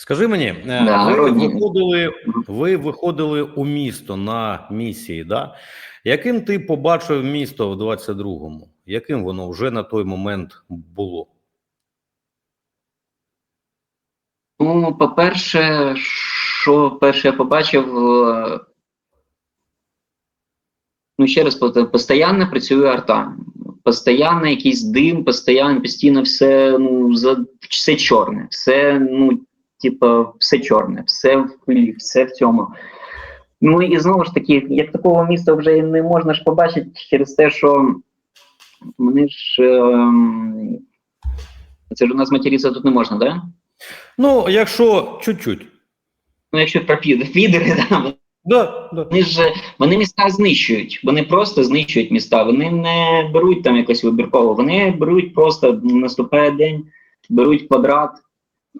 Скажи мені, е, Да, ви виходили, ви виходили у місто на місії, да? Яким ти побачив місто в 22-му? Яким воно вже на той момент було? Ну, по-перше, що перше я побачив, е, ну ще раз постійно працює арта. Постійно якийсь дим, постійно, постійно все, ну, за, все чорне, все, ну, типа, все чорне, все в пилі, все в цьому. Ну і знову ж таки, як такого міста вже і не можна ж побачити через те, що вони ж. ем, це ж у нас материтися тут не можна, так? Да? Ну, якщо чуть-чуть. Ну, якщо про підери, да, Да, да. вони ж вони міста знищують. Вони просто знищують міста. Вони не беруть там якось вибірково. Вони беруть просто наступає день, беруть квадрат,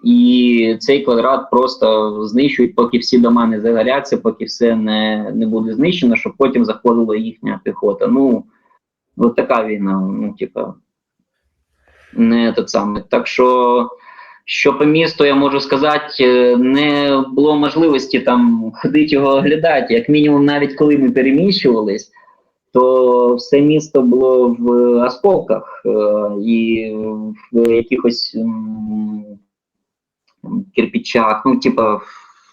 і цей квадрат просто знищують, поки всі дома не загоряться, поки все не, не буде знищено, щоб потім заходила їхня піхота. Ну, от така війна, ну, типа, не тот самий. Так що. Що по місту я можу сказати, е, не було можливості там ходити його оглядати. Як мінімум, навіть коли ми переміщувались, то все місто було в осколках е, і в якихось кирпичах, ну, типа,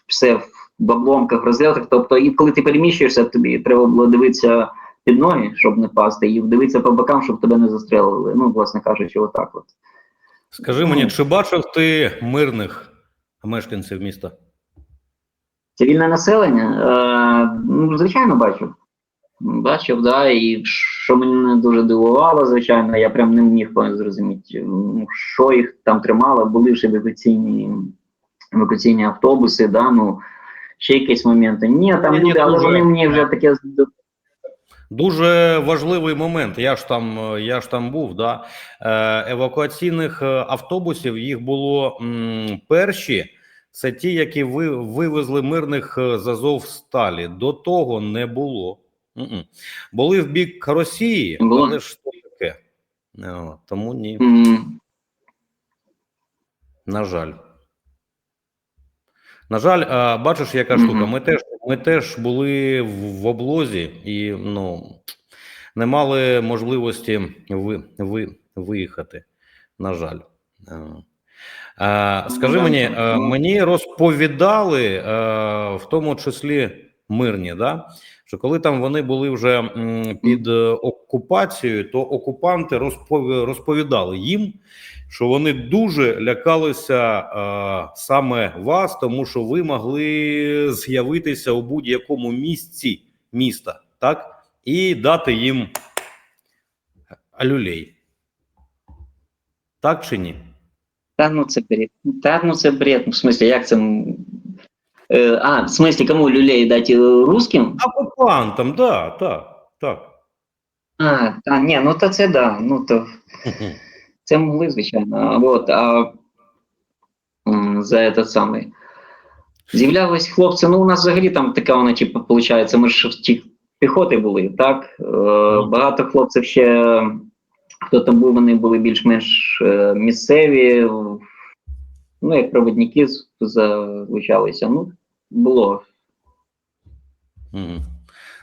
все в обломках, розльотах. Тобто, і коли ти переміщуєшся, тобі треба було дивитися під ноги, щоб не пасти, і дивитися по бокам, щоб тебе не застрелили. Ну, власне кажучи, отак от. Скажи мені, чи бачив ти мирних мешканців міста? Цивільне населення? Е, ну, звичайно, бачив. Бачив, да, і що мене дуже дивувало, звичайно, я прям не міг зрозуміти, ну, що їх там тримало, були ж евакуаційні, евакуаційні автобуси, да, ну, ще якісь моменти. Ні, там Ні, люди, але вони мені вже таке Дуже важливий момент. Я ж там, я ж там був. Да? Е, евакуаційних е, автобусів їх було м, перші. Це ті, які ви вивезли мирних е, з Азовсталі. До того не було. М-м. Були в бік Росії, Було. але ж що таке? О, тому ні, м, на жаль. На жаль, а, бачиш, яка Мгм. штука. Ми теж, ми теж були в, облозі і ну, не мали можливості ви, ви, виїхати. На жаль. Е. А, скажи мені, ну. е, мені розповідали, е, в тому числі мирні, да, що коли там вони були вже під е, окупацією, то окупанти розпов- розповідали їм, що вони дуже лякалися е, саме вас, тому що ви могли з'явитися у будь-якому місці міста, так, і дати їм алюлей. Так чи ні? Та ну це бред. Та ну це бред. Ну, в смысле, як це? Е, а, в смысле, кому люлей дати е, русским? Окупантам, да, так, так. А, та ні, ну то це да. Ну то це могли, звичайно. А, Вот, а м, за этот самий. З'являлись хлопці, ну у нас взагалі там така вона, типу, виходить, ми ж в ті піхоти були, так? Е, багато хлопців ще, хто там був, вони були більш-менш е, місцеві, ну, як проводники залучалися. Ну, було.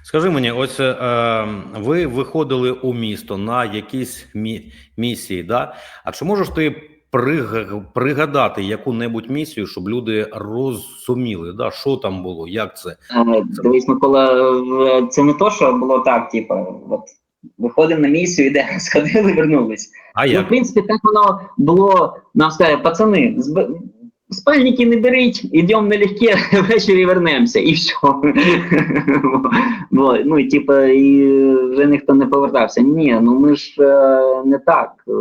Скажи мені, ось е, ви виходили у місто на якісь мі- місії, да? А чи можеш ти приг- пригадати яку-небудь місію, щоб люди розуміли, да? що там було, як це? Е, Дивись, Микола, е, це не то, що було так, типу, от виходимо на місію, йдемо, сходили, вернулись. А Ну, в принципі, так воно було, нам сказали, пацани, зб... спальники не беріть, йдемо налегке, ввечері вернемося, і все. Ну, типу, і вже ніхто не повертався. Ні, ну ми ж е, не так. Е,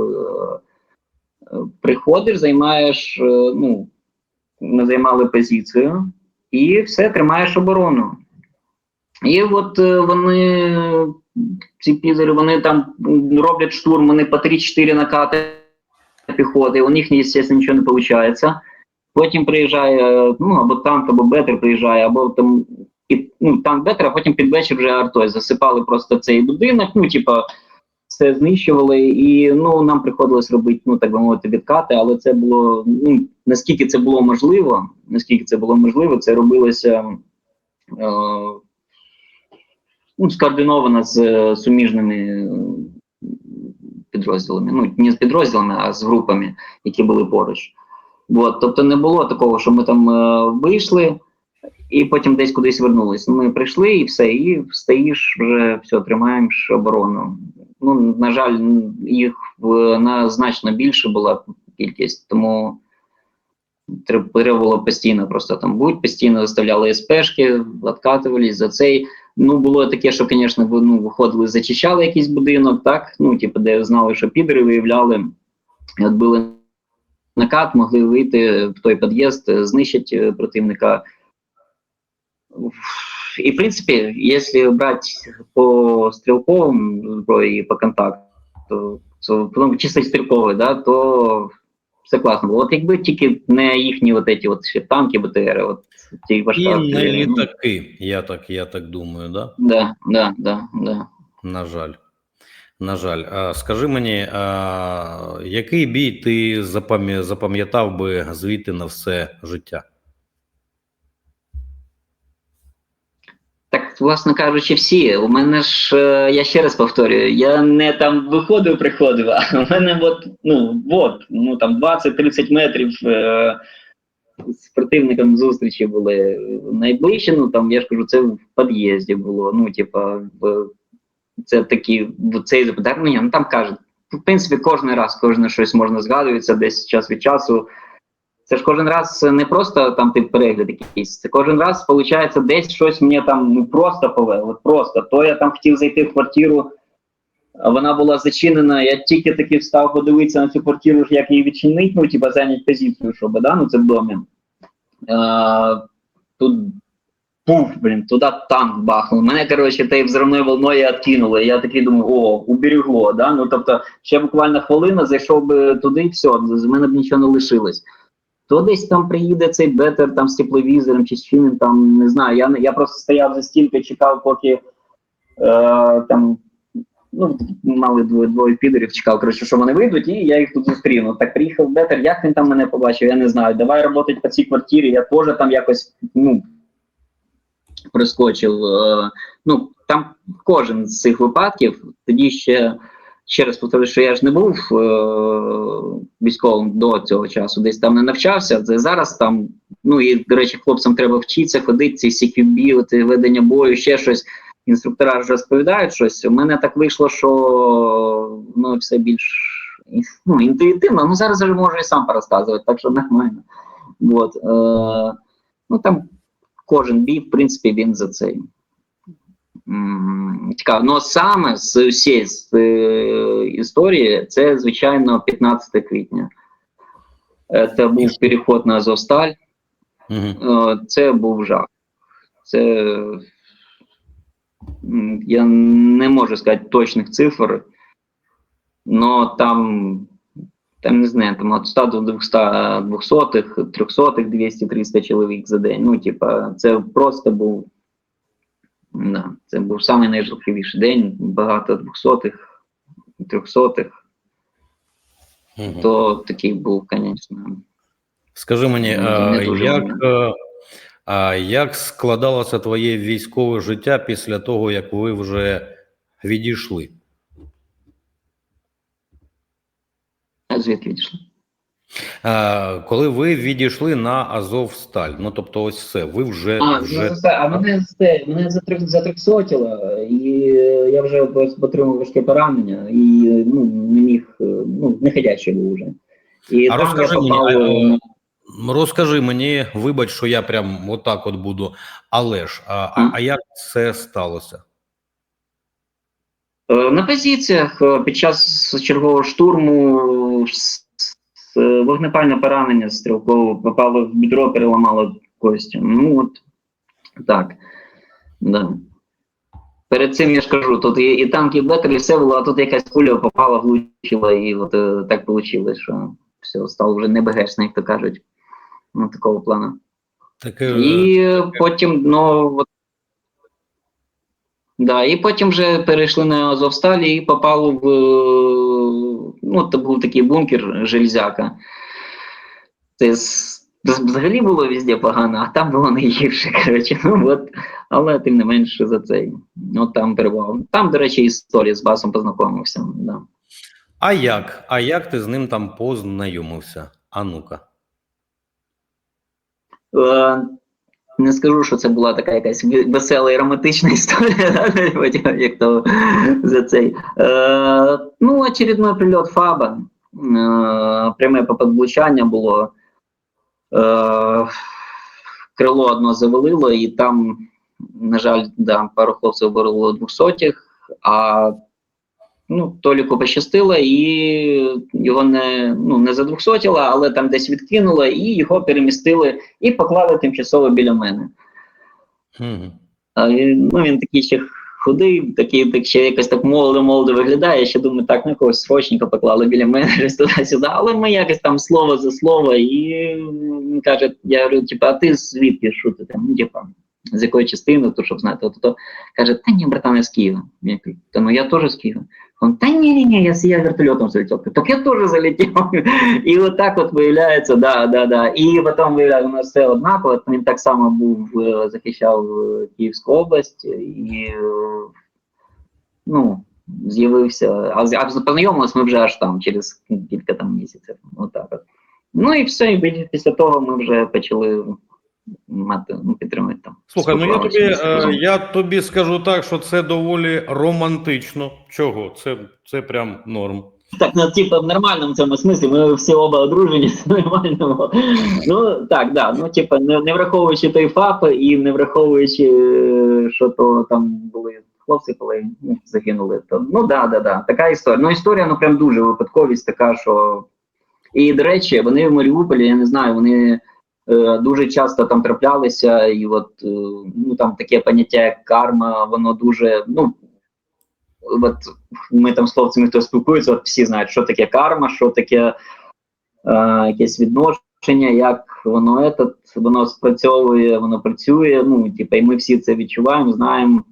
приходиш, займаєш, е, ну, ми займали позицію, і все, тримаєш оборону. І от вони, ці підери, вони там роблять штурм, вони по 3-4 накати піхоти, у них, звісно, нічого не виходить. Потім приїжджає, ну, або танк, або бетер приїжджає, або там під, ну, танк бетер, а потім під вечір вже артою засипали просто цей будинок. Ну, типа, все знищували, і ну нам приходилось робити, ну так би мовити, відкати, але це було ну наскільки це було можливо, наскільки це було можливо, це робилося е, ну, скоординовано з е, суміжними е, підрозділами. Ну не з підрозділами, а з групами, які були поруч. От, тобто не було такого, що ми там е, вийшли і потім десь кудись вернулись. Ми прийшли і все, і стоїш вже все, тримаємо оборону. Ну, на жаль, їх в, на значно більше була кількість, тому треба було постійно просто там будь, постійно заставляли СПшки, откатувались за цей. Ну, було таке, що, звісно, ну, виходили, зачищали якийсь будинок, так, ну, типу, де знали, що підери виявляли, і отбили накат, могли вийти в той під'їзд, знищить е, противника. І, в принципі, якщо брати по стрілковому зброї по контакту, то, то ну, чисто стрілковий, да, то все класно було. От якби тільки не їхні от эти от танки, БТРи, от ті важка І не артилерія, ну, літаки, я так, я так думаю, да? Да, да, да, да. На жаль. На жаль. Скажи мені, який бій ти запам'ятав би звідти на все життя? Так, власне кажучи, всі. У мене ж, е, я ще раз повторюю, я не там виходив, приходив, а у мене от, ну, от, ну там 20-30 метрів е, з противником зустрічі були найближче, ну там, я ж кажу, це в під'їзді було, ну, типа, в, це такі, цей запитання, ну там кажуть, в принципі, кожен раз, кожне щось можна згадується десь час від часу. Це ж кожен раз не просто там тип перегляд якийсь, це кожен раз виходить десь щось мені там ну просто повело. Просто то я там хотів зайти в квартиру, вона була зачинена. Я тільки таки встав подивитися на цю квартиру, як її відчинити, ну типа зайняти позицію, щоб да, ну це в домі. А, тут пуф, блін, туди танк бахнув. Мене, коротше, тією взривною волною відкинуло. І я такий думаю, о, уберегло, да? Ну тобто, ще буквально хвилина зайшов би туди, і все, з мене б нічого не лишилось то десь там приїде цей бетер там з тепловізором чи з чим, там не знаю. Я я просто стояв за стінкою, чекав, поки е, там ну мали двоє двоє підерів, чекав, коротше, що вони вийдуть, і я їх тут зустріну. Так приїхав бетер, як він там мене побачив, я не знаю. Давай роботи по цій квартирі. Я теж там якось ну прискочив. Е, ну там кожен з цих випадків тоді ще. Ще раз повторюю, що я ж не був е, військовим до цього часу, десь там не навчався. Це зараз там, ну і до речі, хлопцям треба вчитися, ходити, ці CQB, ведення бою, ще щось. Інструктора ж розповідають щось. У мене так вийшло, що ну все більш ну, інтуїтивно. Ну зараз вже можу і сам порозказувати, так що нормально. От, е, ну там кожен бій, в принципі, він за цей. Цікаво. Ну саме з усієї з, е, історії це, звичайно, 15 квітня. Е, Це був переход на Азовсталь. Угу. Це був жах. Це я не можу сказати точних цифр, але там, там не знаю, там від 100 до 200, 200 300, 200, 300 чоловік за день. Ну, типа, це просто був. Да, це був самий найжахливіший день, багато двохсотих, трьохсотих, Угу. то такий був, звісно. Скажи мені, а, як, е, а, як складалося твоє військове життя після того, як ви вже відійшли? Звідки відійшли? Коли ви відійшли на Азовсталь, ну тобто, ось все, ви вже, А, вже... ну, а мене це мене затрик- затриксотіло, і е, я вже отримав важке поранення, і ну не міг, е, ну не ходячий був вже. І А розкажи мені, попав. е, Розкажи мені, вибач, що я прям отак от буду, але ж, а, а, а як це сталося? Е, На позиціях е, під час чергового штурму е, вогнепальне поранення стрілково попало в бідро, переламало кості. Ну от так. Да. Перед цим я ж кажу, тут і, і танки, і бетер, і все було, а тут якась куля попала, влучила, і от е, так вийшло, що все, стало вже не БГшне, як то кажуть. Ну, такого плану. Таке, І е, потім, ну, от, Да, і потім вже перейшли на Азовсталі і попали в. е, Ну, це був такий бункер Железяка. Це взагалі було везде погано, а там було найгірше. Коротше. Ну, от, але тим не менше за цей. Ну, там перебував. Там, до речі, історія з басом познайомився. Да. А як? А як ти з ним там познайомився? А ну-ка. Не скажу, що це була така якась весела і романтична історія, да, як то за цей. Е, ну, очередной прильот ФАБа. Е, пряме влучання було. Е, крило одно завалило, і там, на жаль, да, пару хлопців було двохсотих, а ну, Толіку пощастило, і його не, ну, не задвохсотіло, але там десь відкинуло, і його перемістили і поклали тимчасово біля мене. Мгм. А, ну, він такий ще худий, такий так ще якось так молодо-молодо виглядає. Я ще думаю, так, ну якогось срочника поклали біля мене туди-сюди. Але ми якось там слово за слово, і він каже, я говорю, типа, а ти звідки що ти там? Ну, з якої частини, то щоб знати, от то каже, та ні, братан, я з Києва. Я кажу, та ну я теж з Києва. Он, та ні, ні, ні, я, с- я вертольотом залетел. Так я тоже залетел. І от так от виявляється, да, да, да. І потім виявляється, у нас все однаково. Він так само був, е, захищав е, Київську область і е, ну, з'явився. А, з- а познайомились ми вже аж там, через кілька там місяців. Отак от. Ну і все, і після того ми вже почали мати, ну, підтримувати там. Слухай, ну я тобі, е, я тобі скажу так, що це доволі романтично. Чого? Це, це прям норм. Так, ну, типа, в нормальному цьому смислі, ми всі оба одружені в нормальному. Ну, так, да. Ну, типа, не, не враховуючи той ФАП і не враховуючи, е, що то там були хлопці, коли ну, загинули. То, ну, да, да, да. Така історія. Ну, історія, ну, прям дуже випадковість така, що. І, до речі, вони в Маріуполі, я не знаю, вони дуже часто там траплялися, і от е, ну, там таке поняття, як карма, воно дуже, ну, от ми там з хлопцями, хто спілкується, от всі знають, що таке карма, що таке е, якесь відношення, як воно этот, воно спрацьовує, воно працює. Ну, типу, і ми всі це відчуваємо, знаємо.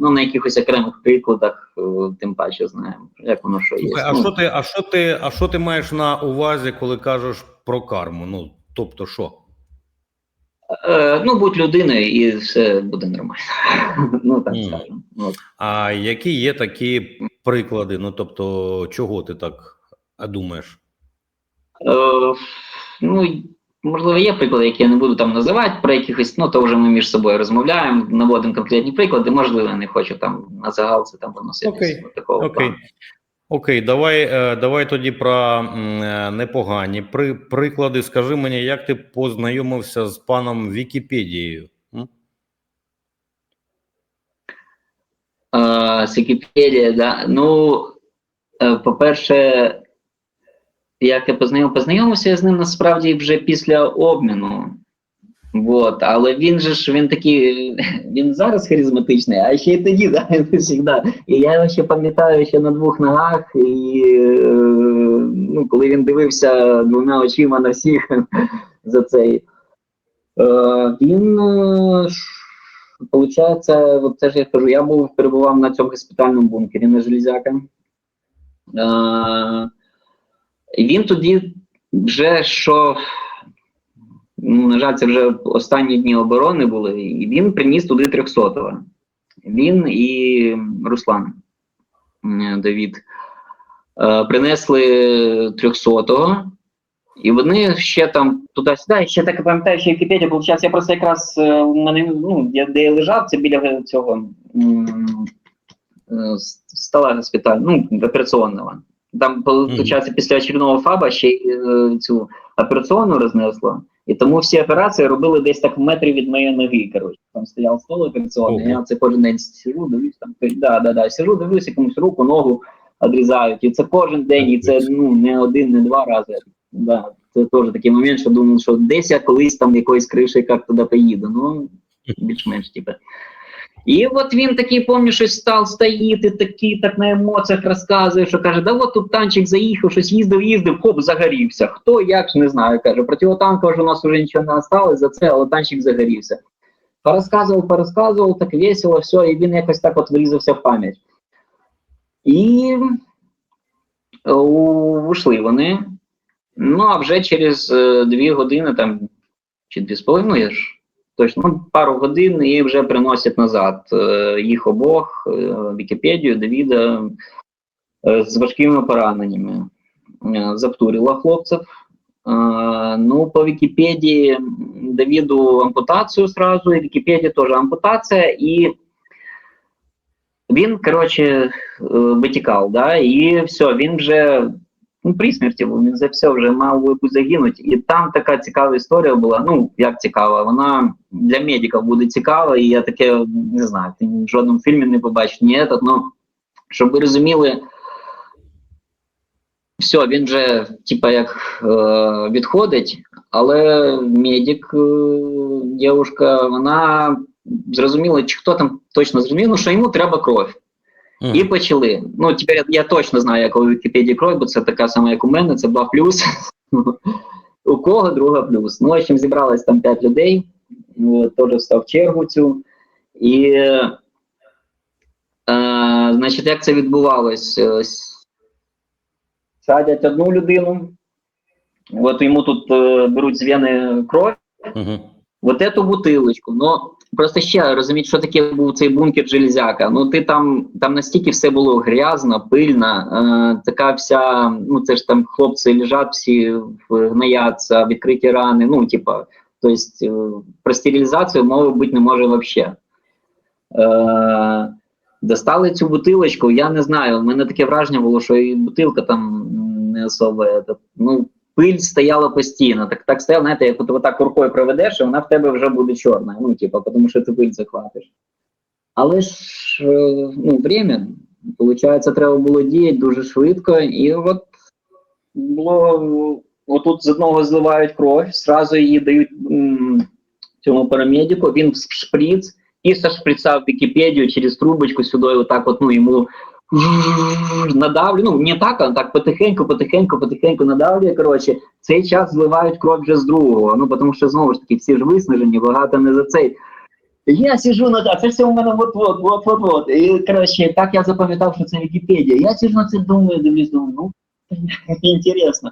Ну, на якихось окремих прикладах, е, тим паче знаємо, як воно що є. А Ну, що ти, а що ти, а що ти маєш на увазі, коли кажеш про карму? Ну, тобто, що? Е, ну, будь людиною, і все буде нормально. ну, так скажемо. От. А які є такі приклади? Ну, тобто, чого ти так думаєш? Е, ну, можливо, є приклади, які я не буду там називати, про якихось, ну, то вже ми між собою розмовляємо, наводимо конкретні приклади, можливо, я не хочу там на загал це там виносити. Окей, Такого Окей. Окей, давай, е, давай тоді про е, непогані при, приклади. Скажи мені, як ти познайомився з паном Вікіпедією? Е, з Вікіпедія, да. Ну, е, по-перше, як я познайом, познайомився я з ним насправді вже після обміну. Вот, але він же ж він такий, він зараз харизматичний, а ще й тоді, завжди. І я його ще пам'ятаю ще на двох ногах, і е, ну, коли він дивився двома очима на всіх за цей. Е, він е, Получається, от це ж я кажу, я був перебував на цьому госпітальному бункері на Железяка. Е, він тоді вже що, ну, на жаль, це вже останні дні оборони були, і він приніс туди 300-го. Він і Руслан Давід е, принесли 300-го, і вони ще там туди-сюди, ще так пам'ятаю, що Вікіпедія був час. Я просто якраз е, у мене, ну, я, де я лежав, це біля цього е, с- стола госпітального, ну, операційного. Там, виходить, після очередного ФАБа ще й цю операційну рознесло. І тому всі операції робили десь так в метрі від моєї ноги. Коротше, там стояв стол операційний, я це кожен день сижу, дивлюсь там, да, да, да, сижу, дивлюсь, якомусь руку, ногу відрізають. І це кожен день, і це ну не один, не два рази. Да, це теж такий момент, що думав, що десь я колись там якоїсь криші як туди поїду. Ну, більш-менш типу. І от він такий, пам'ятаю, щось став стоїть, і такий так на емоціях розказує, що каже, да от тут танчик заїхав, щось їздив, їздив, хоп, загорівся. Хто, як не знаю, каже, противотанкового ж у нас вже нічого не осталось за це, але танчик загорівся. порозказував, порозказував, так весело, все, і він якось так от врізався в пам'ять. І е, ушли вони. Ну, а вже через е, дві години, там, чи дві з половиною, я ж точно, ну, пару годин і вже приносять назад е, їх обох, е, Вікіпедію, Давіда е, з важкими пораненнями. Е, Заптурило хлопців. Е, Ну, по Вікіпедії Давіду ампутацію сразу, і Вікіпедії теж ампутація, і він, коротше, е, витікав, да, і все, він вже ну, при смерті він за все вже мав би загинути. І там така цікава історія була. Ну, як цікава, вона для медиків буде цікава, і я таке не знаю, ти в жодному фільмі не побачиш ні этот, ну, щоб ви розуміли, все, він вже, типа, як е, відходить, але медик, е, дівушка, вона зрозуміла, чи хто там точно зрозумів, ну, що йому треба кров. І почали. Ну, тепер я, точно знаю, як у Вікіпедії кров, бо це така сама, як у мене, це 2 плюс. у кого друга плюс. Ну, в общем, зібралось там 5 людей, теж встав в чергу цю. І, е, значить, як це відбувалось? Е, Садять одну людину, от йому тут е, беруть з вени кров, Угу. вот эту бутилочку. Ну просто ще розуміти, що таке був цей бункер железяка. Ну ти там там настільки все було грязно, пильно, е, така вся. Ну це ж там хлопці лежать всі гнояться, відкриті рани. Ну, типа, тобто е, про стерилізацію мови бути не може взагалі. Е, достали цю бутилочку, я не знаю. У мене таке враження було, що і бутилка там не особо. е, Ну, пиль стояла постійно. Так так стояла, знаєте, як от отак рукою проведеш, і вона в тебе вже буде чорна. Ну, типу, тому що ти пиль захватиш. Але ж е, ну, время, виходить, треба було діяти дуже швидко, і от було отут з одного зливають кров, зразу її дають цьому парамедику, він в шприц, і со шприца в Вікіпедію через трубочку сюди, отак от, ну, йому надавлю, ну не так, а так потихеньку, потихеньку, потихеньку надавлює. Коротше, цей час зливають кров вже з другого. Ну тому що знову ж таки всі ж виснажені, багато не за цей. Я сижу на а це все у мене от-от, от-от, от. І коротше, так я запам'ятав, що це Вікіпедія. Я сижу на це думаю, дивлюсь, думаю, ну інтересно.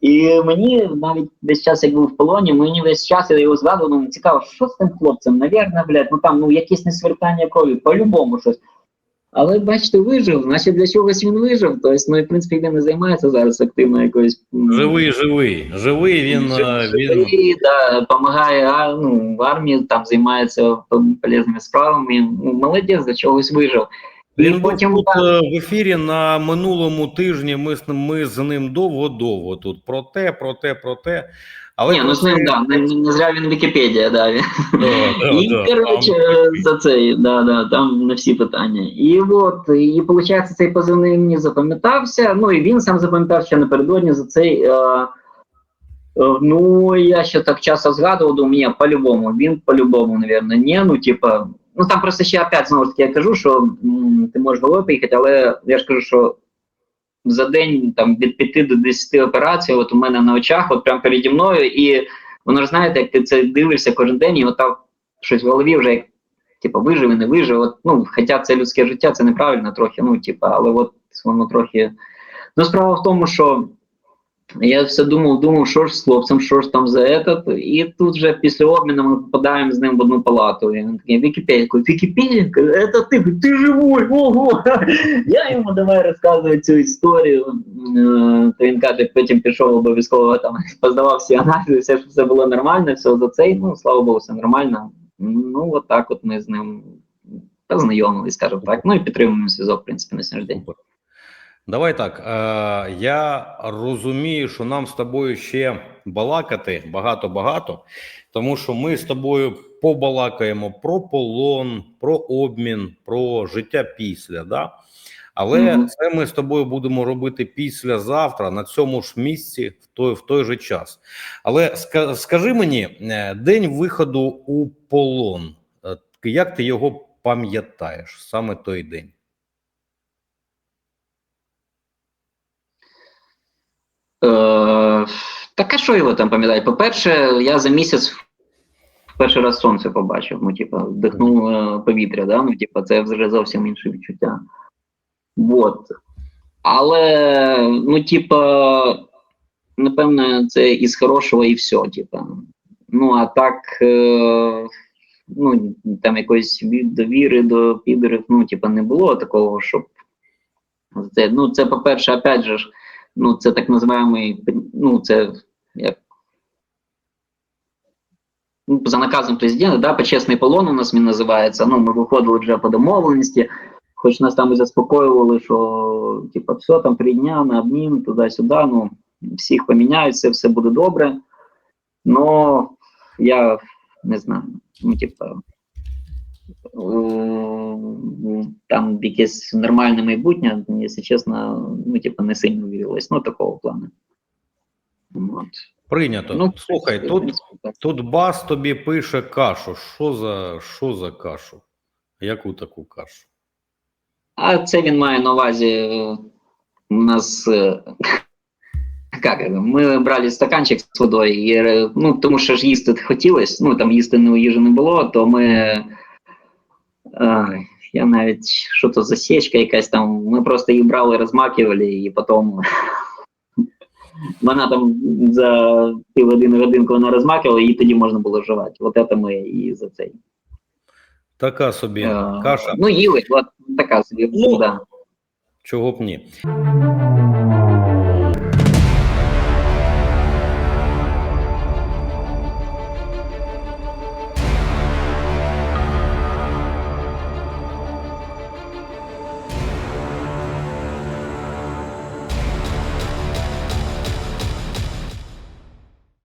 І мені навіть весь час, як був в полоні, мені весь час я його згадував, ну цікаво, що з тим хлопцем? Навірно, блядь, ну там ну якесь несвертання крові, по-любому щось. Але бачите, вижив, значить для чогось він вижив. Тобто, ну і в принципі він не займається зараз активно якоюсь. Живий, живий. Живий він. е, він... Да, допомагає ну, в армії, там займається полезними справами. Ну, молодець, для чогось вижив. Він потім тут так, е, в ефірі на минулому тижні. Ми, ми з ним довго-довго тут про те, про те, про те. Але ні, ну з ним, да, не, не зря він Вікіпедія, да. Він. Да, да, І, да. коротше, за цей, да, да, там на всі питання. І от, і виходить, цей позивний мені запам'ятався. Ну і він сам запам'ятав ще напередодні за цей. Е, е, ну, я ще так часто згадував, думаю, ні, по-любому, він по-любому, мабуть, ні, ну, типа, ну там просто ще опять знову ж таки я кажу, що м, ти можеш головою поїхати, але я ж кажу, що за день там від 5 до 10 операцій, от у мене на очах, от прямо переді мною, і воно ж знаєте, як ти це дивишся кожен день, і от там щось в голові вже як типу, виживе, не виживе. От, ну, хоча це людське життя, це неправильно трохи, ну, типу, але от воно трохи. Ну, справа в тому, що я все думав, думав, що ж з хлопцем, що ж там за этот, і тут вже після обміну ми попадаємо з ним в одну палату. І він такий, Вікіпедія, Вікіпедія, це ти, ти живой, ого! Я йому давай розказую цю історію. Е, То він каже, потім пішов обов'язково там, поздавав всі аналізи, все, все було нормально, все за цей, ну, слава Богу, все нормально. Ну, от так от ми з ним познайомились, скажімо так. Ну і підтримуємо зв'язок, в принципі, на сьогоднішній день. Давай так. Е, я розумію, що нам з тобою ще балакати багато-багато, тому що ми з тобою побалакаємо про полон, про обмін, про життя після. Да? Але Мгм. це ми з тобою будемо робити післязавтра на цьому ж місці в той, в той же час. Але ска- скажи мені, е, день виходу у полон, е, як ти його пам'ятаєш саме той день? Е, так що його там пам'ятаю? По-перше, я за місяць перший раз сонце побачив, ну, типа, вдихнув е, повітря, да? ну, типа, це вже зовсім інше відчуття. Вот. Але, ну, типа, напевне, це із хорошого і все, типа. Ну, а так, е, ну, там якоїсь довіри до підерів, ну, типа, не було такого, щоб. Це, ну, це, по-перше, опять же, ж, ну, це так називаємий, ну, це як ну, за наказом президента, да, почесний полон у нас він називається. Ну, ми виходили вже по домовленості, хоч нас там і заспокоювали, що типа, все там три дня на обмін, туди-сюди, ну, всіх поміняються, все буде добре. Но я не знаю, ну, типа, е, там якесь нормальне майбутнє, якщо чесно, ну, типа, не сильно вірилось, ну, такого плану. От. Прийнято. Ну, Слухай, тут, принципі, тут бас тобі пише кашу. Що за, що за кашу? Яку таку кашу? А це він має на увазі. е, У нас. е, Як, це, ми брали стаканчик з водою, і, е, ну, тому що ж їсти хотілося, ну там їсти не їжі не було, то ми. Я навіть що то засічка якась там. Ми просто її брали, розмакували, і потім. Вона там за півгодини годинку вона розмакувала, і тоді можна було вживати. От це ми і за цей. Така собі Е, каша. Ну, їли, от така собі. Ну, да. Чого б ні?